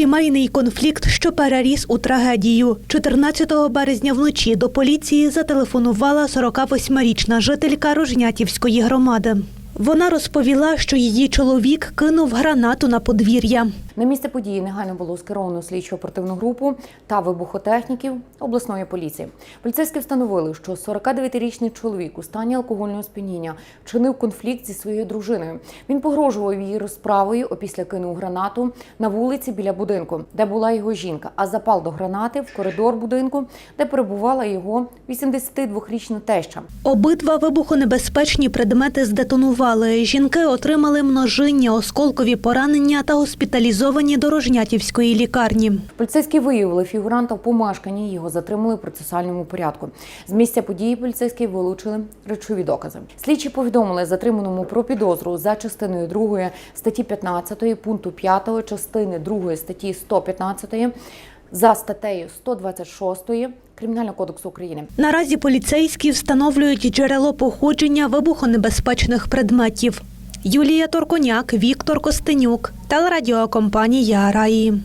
Сімейний конфлікт, що переріс у трагедію. 14 березня вночі до поліції зателефонувала 48-річна жителька Рожнятівської громади. Вона розповіла, що її чоловік кинув гранату на подвір'я. На місце події негайно було скеровано слідчо оперативну групу та вибухотехніків обласної поліції. Поліцейські встановили, що 49-річний чоловік у стані алкогольного сп'яніння вчинив конфлікт зі своєю дружиною. Він погрожував її розправою, опісля кинув гранату на вулиці біля будинку, де була його жінка, а запал до гранати в коридор будинку, де перебувала його 82-річна теща. Обидва вибухонебезпечні предмети здетонували. Жінки отримали множиння, осколкові поранення та госпіталізовані до Рожнятівської лікарні. Поліцейські виявили фігуранта в помешканні. Його затримали в процесуальному порядку. З місця події поліцейські вилучили речові докази. Слідчі повідомили затриманому про підозру за частиною 2 статті 15 пункту 5 частини 2 статті 115 за статтею 126 Кримінального кодексу України. Наразі поліцейські встановлюють джерело походження вибухонебезпечних предметів. Юлія Торконяк, Віктор Костенюк, телерадіокомпанія Раї.